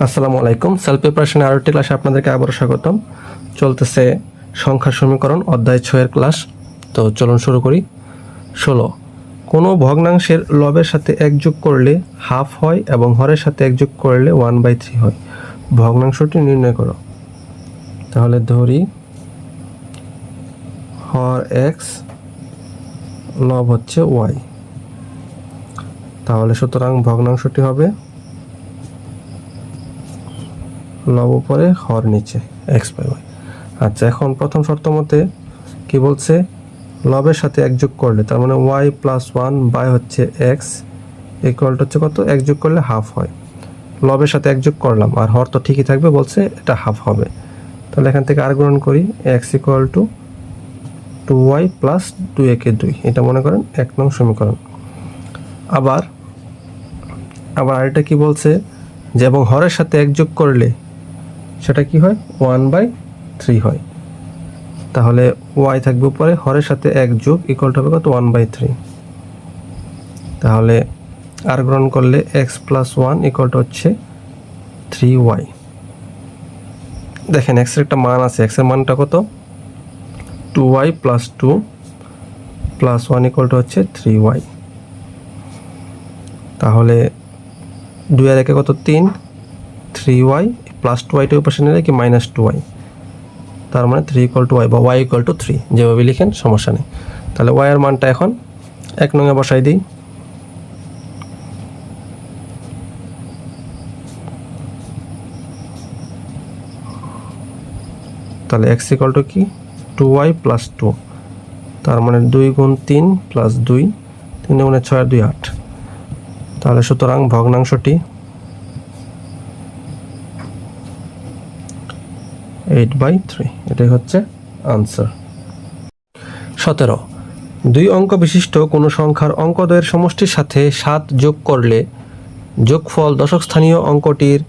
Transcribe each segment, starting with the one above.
আসসালামু আলাইকুম। Self preparation RT ক্লাসে আপনাদেরকে আবারও স্বাগতম। চলতেছে সংখ্যার সমীকরণ, অধ্যায় ছয়ের ক্লাস তো চলুন শুরু করি। ষোলো। কোনো ভগ্নাংশের লবের সাথে এক যোগ করলে হাফ হয় এবং হরের সাথে এক যোগ করলে ওয়ান বাই থ্রি হয়। ভগ্নাংশটি নির্ণয় করো। তাহলে ধরি, হর এক্স লব হচ্ছে ওয়াই তাহলে সুতরাং ভগ্নাংশটি হবে লব উপরে, হর নিচে এক্স বাই ওয়াই আচ্ছা এখন প্রথম শর্ত মতে কি বলছে? লবের সাথে এক যোগ করলে, তার মানে ওয়াই প্লাস ওয়ান বাই হচ্ছে এক্স ইকুয়াল হচ্ছে কত? এক যোগ করলে হাফ হয়। লবের সাথে এক যোগ করলাম, আর হর তো ঠিকই থাকবে, বলছে এটা হাফ হবে। তাহলে এখান থেকে আর গ্রহণ করি X equal to two Y plus দুই একে দুই। এটা মনে করেন এক নং সমীকরণ। আবার আবার আরেকটা কি বলছে? যে এবং হরের সাথে এক যোগ করলে সেটা কি হয়? ওয়ান বাই থ্রি হয়। তাহলে ওয়াই থাকবে উপরে, হরের সাথে এক যোগ ইকুয়াল হবে কত? ওয়ান বাই থ্রি তাহলে আর গ্রহণ করলে এক্স প্লাস ওয়ান ইকুয়ালটা হচ্ছে থ্রি ওয়াই দেখেন এক্সের একটা মান আছে। এক্সের মানটা কত? Two Y plus two plus one ইকুয়ালটা হচ্ছে থ্রি ওয়াই তাহলে দুই আর একে কত? তিন। থ্রি ওয়াই প্লাস টু ওয়াইটা পাশে নিলে কি মাইনাস টু ওয়াই তার মানে three equal to two Y Y equal to three যেভাবে লিখেন সমস্যা নেই। তাহলে ওয়াইয়ের মানটা এখন এক নঙে বসাই দিই। তাহলে এক্স ইকুয়াল টু কি? টু ওয়াই প্লাস টু তার মানে দুই গুণ তিন প্লাস দুই, তিন গুণে ছয় দুই আট। তাহলে সুতরাং ভগ্নাংশটি এইট বাই থ্রি এটাই হচ্ছে আনসার সতেরো। দুই অঙ্ক বিশিষ্ট কোনো সংখ্যার অঙ্কদ্বয়ের সমষ্টির সাথে সাত যোগ করলে যোগফল দশক স্থানীয় অঙ্কটির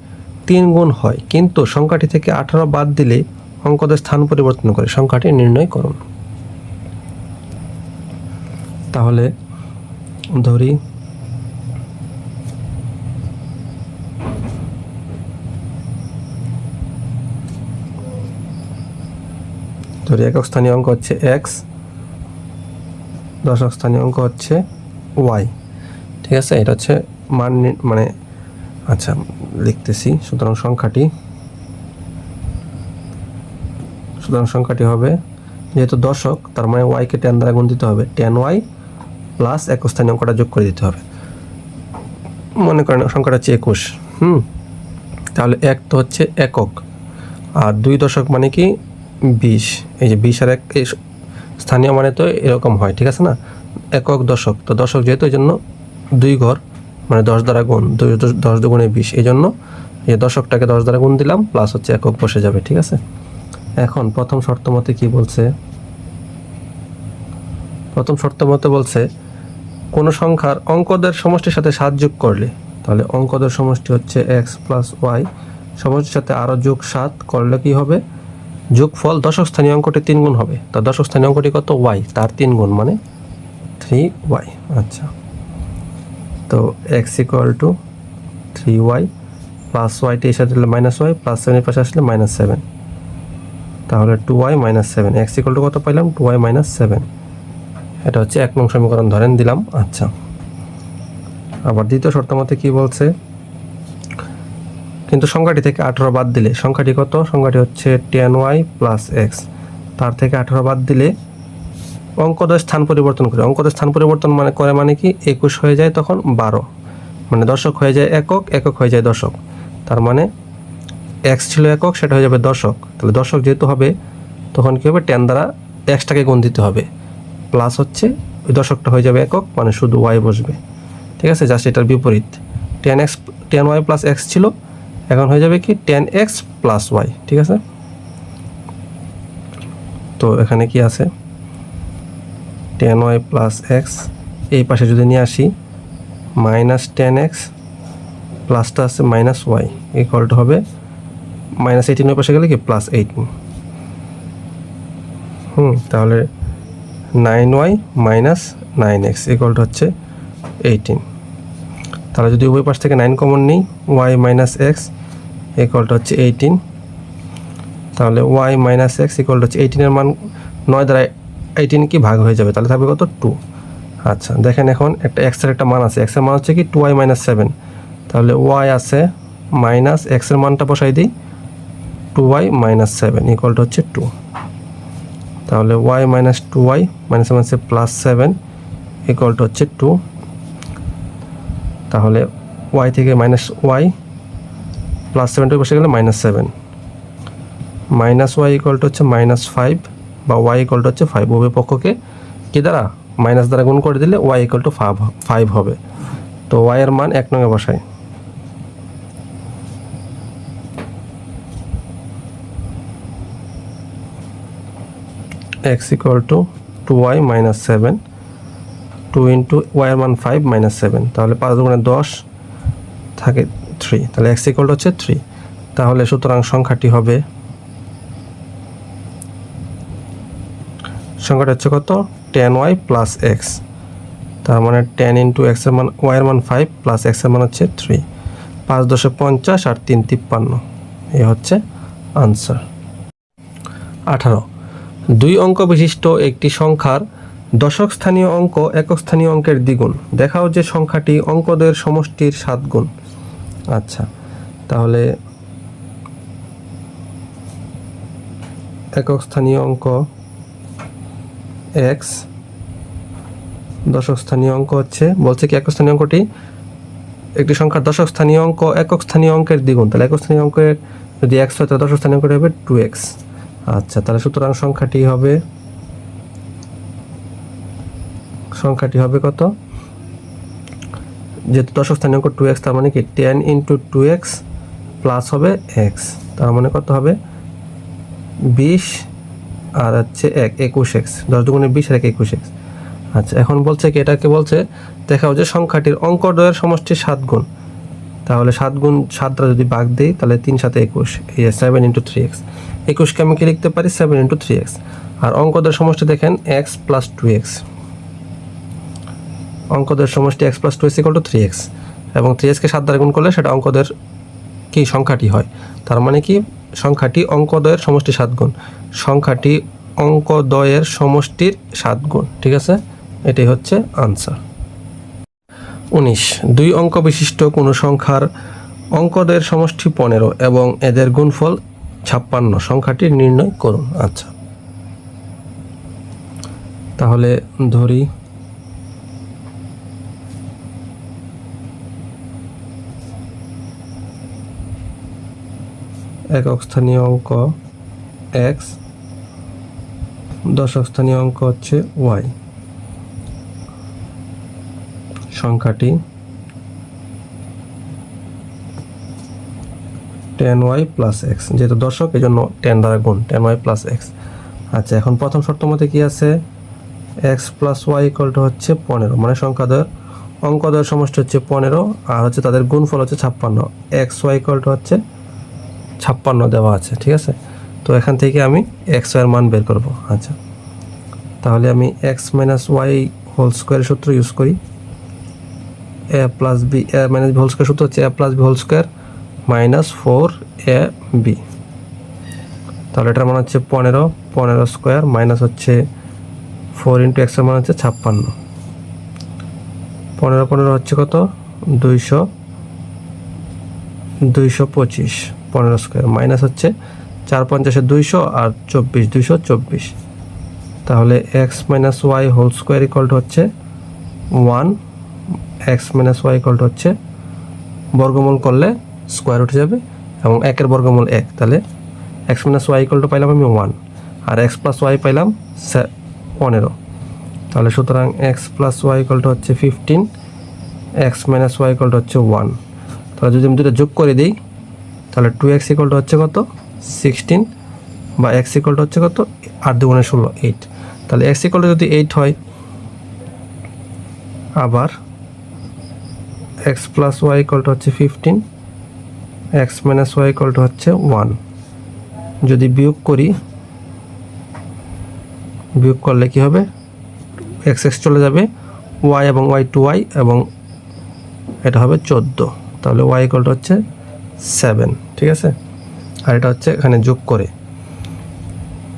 তিন গুণ হয়। কিন্তু সংখ্যাটি থেকে আঠারো বাদ দিলে অঙ্কদের স্থান পরিবর্তন করে। সংখ্যাটি নির্ণয় করুন। তাহলে ধরি ধরি একক স্থানীয় অঙ্ক হচ্ছে এক্স দশক স্থানীয় অঙ্ক হচ্ছে ওয়াই ঠিক আছে? এটা হচ্ছে মান মানে আচ্ছা লিখতেছি। সুতরাং সংখ্যাটি সুতরাং সংখ্যাটি হবে, যেহেতু দশক, তার মানে ওয়াইকে টেন দ্বারা গুণ দিতে হবে। টেন ওয়াই প্লাস একক স্থানীয় অঙ্কটা যোগ করে দিতে হবে। মনে করেন সংখ্যাটা হচ্ছে একুশ। হুম? তাহলে এক তো হচ্ছে একক। আর দুই দশক মানে কি? বিশ এই যে বিশ আর এক স্থানীয় মানে তো এরকম হয়, ঠিক আছে না? একক দশক, তো দশক যেহেতু এই জন্য দুই ঘর মানে দশ দ্বারা গুণ, দুই, দশ- দুগুণে বিশ এই জন্য এই দশকটাকে দশ দ্বারা গুণ দিলাম প্লাস হচ্ছে একক বসে যাবে, ঠিক আছে? এখন প্রথম শর্ত মতে কি বলছে? প্রথম শর্ত মতে বলছে, কোনো সংখ্যার অঙ্কদের সমষ্টির সাথে সাত যোগ করলে, তাহলে অঙ্কদের সমষ্টি হচ্ছে এক্স প্লাস ওয়াই সমষ্টির সাথে আরও যোগ সাত করলে কি হবে? যোগফল দশক স্থানীয় অঙ্কটি তিন গুণ হবে। তা দশক স্থানীয় অঙ্কটি কত? ওয়াই তার তিন গুণ মানে থ্রি ওয়াই আচ্ছা। তো X equal to three Y plus ওয়াইটি এসে দিলে মাইনাস ওয়াই প্লাস সেভেনের পাশে আসলে মাইনাস সেভেন তাহলে two Y minus seven X equal to কত পাইলাম? টু ওয়াই মাইনাস সেভেন এটা হচ্ছে এক নং সমীকরণ, ধরেন দিলাম। আচ্ছা। আবার দ্বিতীয় শর্ত মতে কী বলছে? কিন্তু সংখ্যাটি থেকে আঠেরো বাদ দিলে, সংখ্যাটি কত? সংখ্যাটি হচ্ছে টেন ওয়াই প্লাস এক্স তার থেকে আঠেরো বাদ দিলে অঙ্কদের স্থান পরিবর্তন করে। অঙ্কদের স্থান পরিবর্তন মানে করে মানে কি? একুশ হয়ে যায় তখন বারো। মানে দশক হয়ে যায় একক একক হয়ে যায় দশক। তার মানে এক্স ছিল একক, সেটা হয়ে যাবে দশক। তাহলে দশক যেহেতু হবে, তখন কী হবে? টেন দ্বারা এক্সটাকে গুণ দিতে হবে। প্লাস হচ্ছে, ওই দশকটা হয়ে যাবে একক মানে শুধু ওয়াই বসবে। ঠিক আছে? জাস্ট এটার বিপরীত। Ten X ten Y plus X ছিল এখন হয়ে যাবে কি টেন এক্স প্লাস ওয়াই ঠিক আছে? তো এখানে কি আছে? টেন ওয়াই প্লাস এক্স এই পাশে যদি নিয়ে আসি মাইনাস টেন এক্স প্লাসটা আছে মাইনাস ওয়াই এই কলটা হবে মাইনাস এইটিনের পাশে গেলে কি প্লাস এইটিন হুম, তাহলে nine Y minus nine X এই কলটা হচ্ছে এইটিন তাহলে যদি উভয় পাশ থেকে নাইন কমন নিই ওয়াই মাইনাস এক্স ইকুয়ালটা হচ্ছে এইটিন তাহলে ওয়াই মাইনাস এক্স ইকুয়ালটা হচ্ছে এইটিনের মান নয় দ্বারা এইটিন কি ভাগ হয়ে যাবে? তাহলে থাকবে কত? টু আচ্ছা দেখেন এখন একটা এক্সের একটা মান আছে। এক্সের মান হচ্ছে কি? টু ওয়াই মাইনাস সেভেন তাহলে ওয়াই আছে মাইনাস এক্সের মানটা বসাই দিই। টু ওয়াই মাইনাস সেভেন ইকুয়ালটা হচ্ছে টু তাহলে Y minus two Y minus হচ্ছে প্লাস সেভেন ইকুয়ালটা হচ্ছে টু তাহলে ওয়াই থেকে মাইনাস ওয়াই প্লাস সেভেনটা বসে গেলে মাইনাস সেভেন মাইনাস ওয়াই ইকুয়ালটা হচ্ছে মাইনাস ফাইভ বা ওয়াই ইকুয়ালটা হচ্ছে ফাইভ উভয় পক্ষকে কি দ্বারা? মাইনাস দ্বারা গুণ করে দিলে Y equal to five five হবে। তো ওয়াইয়ের মান এক নঙ্গে বসায় X equal to two Y minus seven two into ওয়াইয়ের মান ফাইভ মাইনাস সেভেন তাহলে পাঁচ দুগুণে দশ থাকে থ্রি তাহলে এক্স ইকুয়াল হচ্ছে থ্রি তাহলে সুতরাং সংখ্যাটি হবে, সংখ্যাটা হচ্ছে কত? টেন ওয়াই প্লাস এক্স তার মানে টেন ইন্টু এক্সের মান ওয়াইয়ের মান ফাইভ প্লাস এক্সের মান হচ্ছে থ্রি পাঁচ দশে পঞ্চাশ আর তিন তিপ্পান্ন। এ হচ্ছে আনসার আঠারো। দুই অঙ্ক বিশিষ্ট একটি সংখ্যার দশক স্থানীয় অঙ্ক একক স্থানীয় অঙ্কের দ্বিগুণ। দেখাও যে সংখ্যাটি অঙ্কদের সমষ্টির সাত গুণ। আচ্ছা তাহলে একক স্থানীয় অঙ্ক এক্স, দশক স্থানীয় অঙ্ক হচ্ছে, বলছে কি একক স্থানীয় অঙ্কটি? একটি সংখ্যার দশক স্থানীয় অঙ্ক একক স্থানীয় অঙ্কের দ্বিগুণ। তাহলে একক স্থানীয় অঙ্কের যদি এক্স হয়, তাহলে দশক স্থানীয় অঙ্কটি হবে টু এক্স। আচ্ছা তাহলে সুতরাং সংখ্যাটি হবে সংখ্যাটি হবে কত? যেহেতু দশক স্থানীয় অঙ্ক টু এক্স তার মানে কি? Ten into two X plus হবে এক্স তার মানে কত হবে? বিশ, আর হচ্ছে এক, একুশ এক্স দশ দুগুণে বিশ আর এক, একুশ এক্স আচ্ছা এখন বলছে কি, এটাকে বলছে, দেখাও যে সংখ্যাটির অঙ্কদ্বয়ের সমষ্টি সাত গুণ। তাহলে সাত গুণ সাত দ্বারা যদি ভাগ দিই, তাহলে তিন সাথে একুশ। এই সেভেন ইন্টু থ্রি এক্স একুশকে আমি কি লিখতে পারি? সেভেন ইন্টু থ্রি এক্স আর অঙ্কদের সমষ্টি দেখেন এক্স প্লাস টু এক্স অঙ্কদের সমষ্টি X plus two X equal to three X এবং থ্রি এক্সকে সাত দ্বারা গুণ করলে সেটা অঙ্কদের কি সংখ্যাটি হয়? তার মানে কি? সংখ্যাটি অঙ্কদ্বয়ের সমষ্টি সাত গুণ। সংখ্যাটি অঙ্কদ্বয়ের সমষ্টির সাত গুণ, ঠিক আছে? এটাই হচ্ছে আনসার উনিশ। দুই অঙ্ক বিশিষ্ট কোনো সংখ্যার অঙ্কদয়ের সমষ্টি পনেরো এবং এদের গুণফল ছাপ্পান্ন। সংখ্যাটি নির্ণয় করুন। আচ্ছা। তাহলে ধরি একক স্থানীয় অঙ্ক এক্স দশক স্থানীয় অঙ্ক হচ্ছে ওয়াই সংখ্যাটি টেন ওয়াই প্লাস এক্স যেহেতু দশক এই জন্য টেন দ্বারা গুণ টেন ওয়াই প্লাস এক্স আচ্ছা এখন প্রথম শর্ত মতে কি আছে? এক্স প্লাস ওয়াই ইকুয়ালটা হচ্ছে পনেরো মানে সংখ্যাদের, অঙ্কদের সমষ্টি হচ্ছে পনেরো, আর হচ্ছে তাদের গুণফল হচ্ছে ছাপ্পান্ন। এক্স ওয়াই ইকুয়ালটা হচ্ছে ছাপ্পান্ন দেওয়া আছে, ঠিক আছে? তো এখান থেকে আমি এক্স ওয়াইয়ের মান বের করব। আচ্ছা। তাহলে আমি এক্স মাইনাস ওয়াই হোল স্কোয়ারের সূত্র ইউজ করি। A plus B A minus B whole square সূত্র হচ্ছে A plus B whole square minus four A B তাহলে এটার মান হচ্ছে পনেরো পনেরো স্কোয়ার মাইনাস হচ্ছে ফোর ইন্টু এক্সের মান হচ্ছে ছাপ্পান্ন। পনেরো পনেরো হচ্ছে কত? দুইশো দুইশো পঁচিশ। পনেরো স্কোয়ার মাইনাস হচ্ছে চার পঞ্চাশে দুইশো আর চব্বিশ, দুইশো চব্বিশ। তাহলে X minus Y whole square equal to হচ্ছে one X minus Y equal to হচ্ছে বর্গমূল করলে স্কোয়ার উঠে যাবে এবং একের বর্গমূল এক। তাহলে এক্স মাইনাস ওয়াই ইকলটা পাইলাম আমি ওয়ান আর এক্স প্লাস ওয়াই পাইলাম পনেরো। তাহলে সুতরাং এক্স প্লাস ওয়াই ইকলটা হচ্ছে ফিফটিন এক্স মাইনাস ওয়াই ইকলটা হচ্ছে ওয়ান তাহলে যদি আমি দুটো যোগ করে দিই তাহলে টু এক্স ইকলটা হচ্ছে কত? সিক্সটিন বা এক্স ইকলটা হচ্ছে কত? আট দুগুণে ষোলো এইট তাহলে এক্স ইকলটা যদি এইট হয়, আবার এক্স প্লাস ওয়াই ইকলটা হচ্ছে ফিফটিন এক্স মাইনাস ওয়াই ইকলটা হচ্ছে ওয়ান যদি বিয়োগ করি, বিয়োগ করলে কি হবে? এক্স এক্স চলে যাবে ওয়াই এবং ওয়াই টু ওয়াই এবং এটা হবে চোদ্দ। তাহলে ওয়াই ইকলটা হচ্ছে সেভেন ঠিক আছে? আর এটা হচ্ছে এখানে যোগ করে।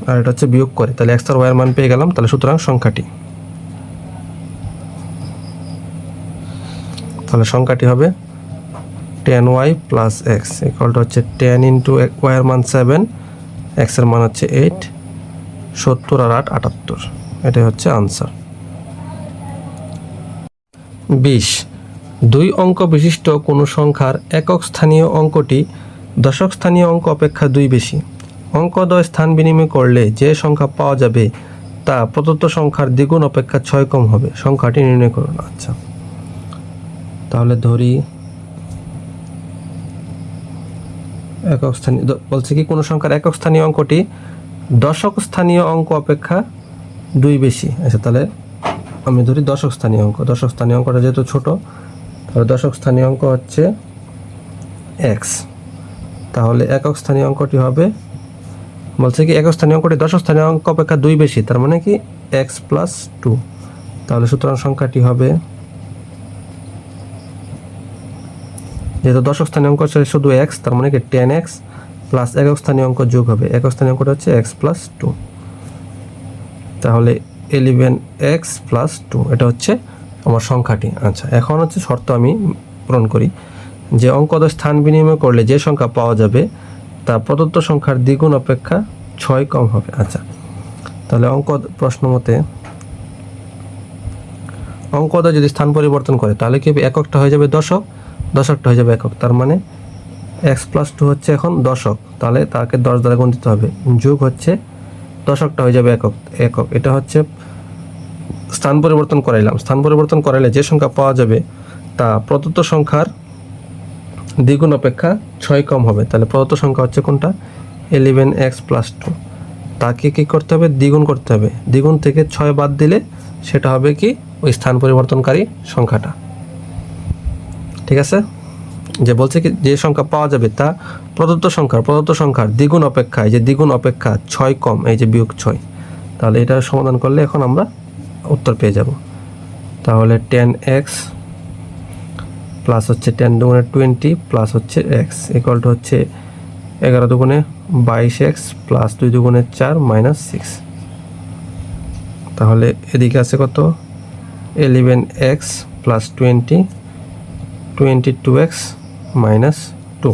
আর এটা হচ্ছে বিয়োগ করে। তাহলে এক্স আর মান পেয়ে গেলাম। তাহলে সুতরাং সংখ্যাটি। তাহলে সংখ্যাটি হবে টেন ওয়াই প্লাস এক্স ইকুয়ালটা হচ্ছে টেন ইন্টু ওয়াইয়ের মান সেভেন এক্সের মান হচ্ছে এইট সত্তর আর আট, আটাত্তর। এটাই হচ্ছে আনসার বিশ। দুই অঙ্ক বিশিষ্ট কোনো সংখ্যার একক স্থানীয় অঙ্কটি দশক স্থানীয় অঙ্ক অপেক্ষা দুই বেশি। অঙ্কদ্বয় স্থান বিনিময় করলে যে সংখ্যা পাওয়া যাবে তা প্রদত্ত সংখ্যার দ্বিগুণ অপেক্ষা ছয় কম হবে। সংখ্যাটি নির্ণয় করুন। আচ্ছা। তাহলে ধরি একক স্থানীয় বলছে কি কোনো সংখ্যার একক স্থানীয় অঙ্কটি দশক স্থানীয় অঙ্ক অপেক্ষা দুই বেশি। আচ্ছা তাহলে আমি ধরি দশক স্থানীয় অঙ্ক। দশক স্থানীয় অঙ্কটা যেহেতু ছোট দশক স্থানীয় অঙ্ক হচ্ছে এক্স তাহলে একক স্থানীয় অঙ্কটি হবে, বলছে কি, একক স্থানীয় অঙ্কটি দশক স্থানীয় অঙ্ক অপেক্ষা দুই বেশি, তার মানে কি এক্স প্লাস টু তাহলে সুতরাং সংখ্যাটি হবে, যেহেতু দশক স্থানীয় অঙ্ক হচ্ছে শুধু এক্স তার মানে কি টেন এক্স প্লাস একক স্থানীয় অঙ্ক যোগ হবে। একক স্থানীয় অঙ্কটা হচ্ছে এক্স প্লাস টু তাহলে এলিভেন এক্স প্লাস টু এটা হচ্ছে আমার সংখ্যাটি। আচ্ছা এখন হচ্ছে শর্ত আমি পূরণ করি যে অঙ্কদের স্থান বিনিময় করলে যে সংখ্যা পাওয়া যাবে, তা প্রদত্ত সংখ্যার দ্বিগুণ অপেক্ষা ছয় কম হবে। আচ্ছা তাহলে অঙ্ক প্রশ্ন মতে অঙ্কদয় যদি স্থান পরিবর্তন করে, তাহলে কি? এককটা হয়ে যাবে দশক? দশকটা হয়ে যাবে একক, তার মানে এক্স প্লাস টু হচ্ছে এখন দশক। তাহলে তাকে দশ দ্বারা গুণ দিতে হবে। যোগ হচ্ছে দশকটা হয়ে যাবে একক একক। এটা হচ্ছে স্থান পরিবর্তন করাইলাম। স্থান পরিবর্তন করাইলে যে সংখ্যা পাওয়া যাবে, তা প্রদত্ত সংখ্যার দ্বিগুণ অপেক্ষা ছয় কম হবে। তাহলে প্রদত্ত সংখ্যা হচ্ছে কোনটা? ইলেভেন এক্স প্লাস টু তাকে কী করতে হবে? দ্বিগুণ করতে হবে। দ্বিগুণ থেকে ছয় বাদ দিলে সেটা হবে কি? ওই স্থান পরিবর্তনকারী সংখ্যাটা। ঠিক আছে? যে বলছে কি, যে সংখ্যা পাওয়া যাবে, তা প্রদত্ত সংখ্যার প্রদত্ত সংখ্যার দ্বিগুণ অপেক্ষা এই যে দ্বিগুণ অপেক্ষা ছয় কম, এই যে বিয়োগ ছয়। তাহলে এটা সমাধান করলে এখন আমরা উত্তর পেয়ে যাব। তাহলে টেন এক্স প্লাস হচ্ছে টেন দুগুণে টোয়েন্টি প্লাস হচ্ছে এক্স ইকুয়াল টু হচ্ছে এগারো দুগুণে বাইশ এক্স প্লাস দুই দুগুণে চার মাইনাস সিক্স তাহলে এদিকে আছে কত? Eleven X plus twenty twenty two X minus two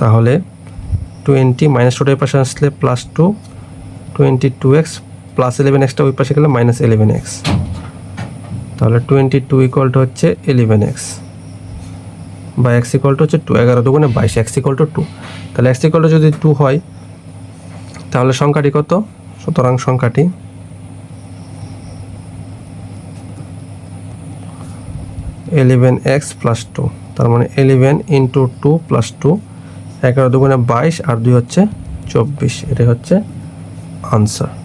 তাহলে টোয়েন্টি মাইনাস টুটা ওই পাশে আসলে plus two twenty two X plus eleven extra ওই পাশে গেলে মাইনাস ইলেভেন এক্স তাহলে টোয়েন্টি টু ইকুয়াল টু হচ্ছে ইলেভেন এক্স বা এক্স ইকুয়াল টু হচ্ছে টু এগারো দুগুণে বাইশ এক্স ইকুয়াল টু টু তাহলে এক্স ইকুয়াল টু যদি টু হয়, তাহলে সংখ্যাটি কত? সুতরাং সংখ্যাটি এলিভেন এক্স প্লাস টু তার মানে eleven into two plus two এগারো দুগুণে বাইশ আর দুই হচ্ছে চব্বিশ। এটাই হচ্ছে আনসার